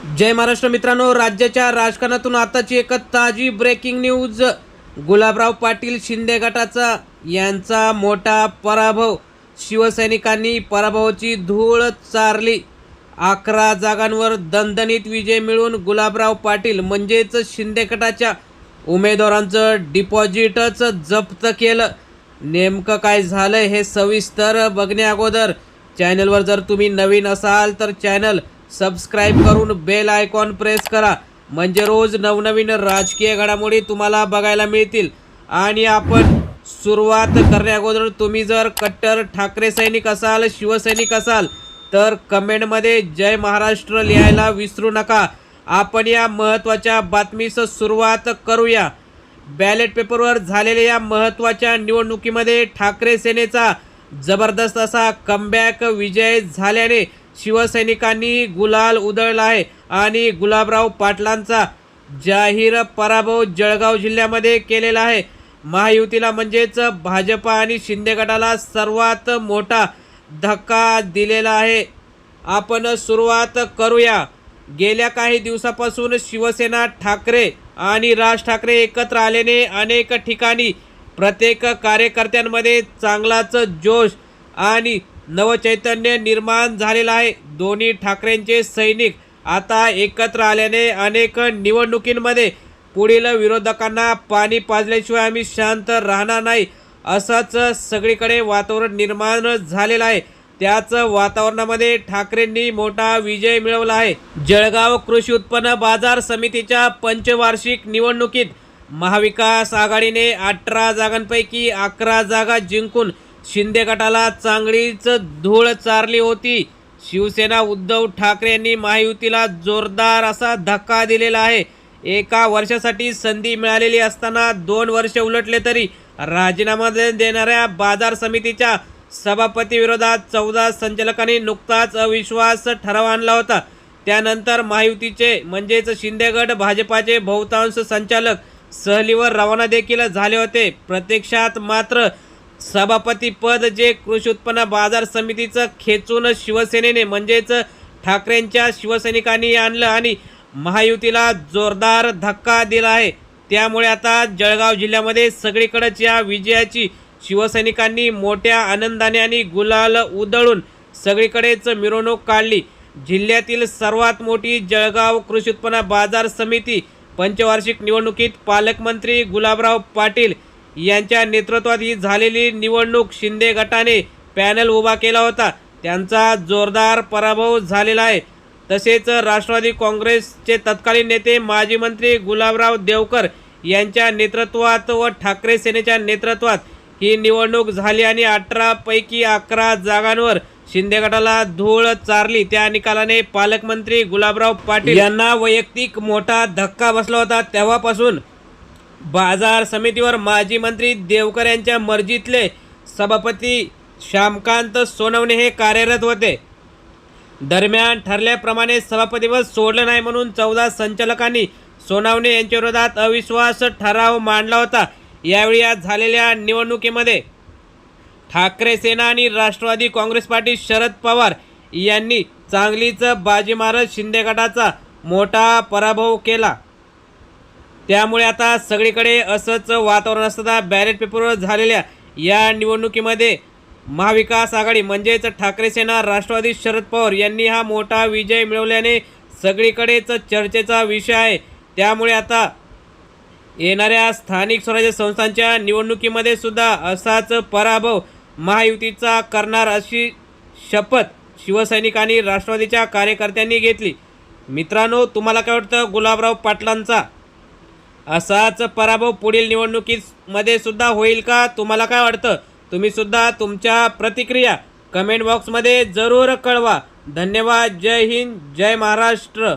जय महाराष्ट्र मित्रांनो राज्याच्या राजकारणातून आताची एक ताजी ब्रेकिंग न्यूज गुलाबराव पाटील शिंदे गटाचा यांचा मोठा पराभव. शिवसैनिकांनी पराभवाची धूळ चारली. अकरा जागांवर दणदणीत विजय मिळवून गुलाबराव पाटील म्हणजेच शिंदे गटाच्या उमेदवारांचं डिपॉझिटच जप्त केलं. नेमकं काय झालं हे सविस्तर बघण्या अगोदर चॅनलवर जर तुम्ही नवीन असाल तर चॅनल सबस्क्राईब करून बेल आयकॉन प्रेस करा. म्हणजे रोज नवनवीन राजकीय घडामोडी तुम्हाला बघायला मिळतील. आणि आपण सुरुवात करण्याअगोदर तुम्ही जर कट्टर ठाकरे सैनिक असाल शिवसैनिक असाल तर कमेंटमध्ये जय महाराष्ट्र लिहायला विसरू नका. आपण या महत्त्वाच्या बातमीस सुरुवात करूया. बॅलेट पेपरवर झालेल्या या महत्त्वाच्या निवडणुकीमध्ये ठाकरे सेनेचा जबरदस्त असा कमबॅक विजय झाल्याने शिवसैनिकांनी गुलाल उधळला आहे आणि गुलाबराव पाटलांचा जाहीर पराभव जळगाव जिल्ह्यामध्ये केलेला आहे. महायुतीला म्हणजेच भाजपा आणि शिंदे गटाला सर्वात मोठा धक्का दिलेला आहे. आपण सुरुवात करूया. गेल्या काही दिवसापासून शिवसेना ठाकरे आणि राज ठाकरे एकत्र आल्याने अनेक ठिकाणी प्रत्येक कार्यकर्त्यांमध्ये चांगलाच जोश आणि नवचैतन्य निर्माण झालेलं आहे. दोन्ही ठाकरेंचे सैनिक आता एकत्र आल्याने अनेक निवडणुकींमध्ये पुढील विरोधकांना पाणी पाजल्याशिवाय आम्ही शांत राहणार नाही. असंच सगळीकडे वातावरण निर्माण झालेलं आहे. त्याच वातावरणामध्ये ठाकरेंनी मोठा विजय मिळवला आहे. जळगाव कृषी उत्पन्न बाजार समितीच्या पंचवार्षिक निवडणुकीत महाविकास आघाडीने अठरा जागांपैकी अकरा जागा जिंकून शिंदे गटाला चांगलीच धूळ चारली होती. शिवसेना उद्धव ठाकरे यांनी महायुतीला जोरदार असा धक्का दिलेला आहे. एका वर्षासाठी संधी मिळालेली असताना दोन वर्ष उलटले तरी राजीनामा दे- देणाऱ्या बाजार समितीच्या सभापतीविरोधात चौदा संचालकांनी नुकताच अविश्वास ठराव आणला होता. त्यानंतर महायुतीचे म्हणजेच शिंदेगड भाजपाचे बहुतांश संचालक सहलीवर रवाना देखील झाले होते. प्रत्यक्षात मात्र सभापती पद जे कृषी उत्पन्न बाजार समितीचं खेचून शिवसेनेने म्हणजेच ठाकरेंच्या शिवसैनिकांनी आणलं आणि महायुतीला जोरदार धक्का दिला आहे. त्यामुळे आता जळगाव जिल्ह्यामध्ये सगळीकडंच या विजयाची शिवसैनिकांनी मोठ्या आनंदाने आणि गुलाल उधळून सगळीकडेच मिरवणूक काढली. जिल्ह्यातील सर्वात मोठी जळगाव कृषी उत्पन्न बाजार समिती पंचवार्षिक निवडणुकीत पालकमंत्री गुलाबराव पाटील यांच्या नेतृत्वात ही झालेली निवडणूक शिंदे गटाने पॅनल उभा केला होता. त्यांचा जोरदार पराभव झालेला आहे. तसेच राष्ट्रवादी काँग्रेसचे तत्कालीन नेते माजी मंत्री गुलाबराव देवकर यांच्या नेतृत्वात व ठाकरे सेनेच्या नेतृत्वात ही निवडणूक झाली आणि अठरापैकी अकरा जागांवर शिंदे गटाला धूळ चारली. त्या निकालाने पालकमंत्री गुलाबराव पाटील यांना वैयक्तिक मोठा धक्का बसला होता. तेव्हापासून बाजार समितीवर माजी मंत्री देवकर यांच्या मर्जीतले सभापती श्यामकांत सोनवणे हे कार्यरत होते. दरम्यान ठरल्याप्रमाणे सभापतीपद सोडलं नाही म्हणून चौदा संचालकांनी सोनावणे यांच्या विरोधात अविश्वास ठराव मांडला होता. यावेळी आज झालेल्या निवडणुकीमध्ये ठाकरे सेना आणि राष्ट्रवादी काँग्रेस पार्टी शरद पवार यांनी चांगलीच बाजी मारत शिंदे गटाचा मोठा पराभव केला. त्यामुळे आता सगळीकडे असंच वातावरण असताना बॅलेट पेपरवर झालेल्या या निवडणुकीमध्ये महाविकास आघाडी म्हणजेच ठाकरे सेना राष्ट्रवादी शरद पवार यांनी हा मोठा विजय मिळवल्याने सगळीकडेच चर्चेचा विषय आहे. त्यामुळे आता येणाऱ्या स्थानिक स्वराज्य संस्थांच्या निवडणुकीमध्ये सुद्धा असाच पराभव महायुतीचा करणार अशी शपथ शिवसैनिकांनी राष्ट्रवादीच्या कार्यकर्त्यांनी घेतली. मित्रांनो तुम्हाला काय वाटतं? गुलाबराव पाटलांचा असाच पराभव पुढील निवडणुकीमध्ये सुद्धा होईल का? तुम्हाला काय वाटतं? तुम्ही सुद्धा तुमच्या प्रतिक्रिया कमेंट बॉक्समध्ये जरूर कळवा. धन्यवाद. जय हिंद. जय महाराष्ट्र.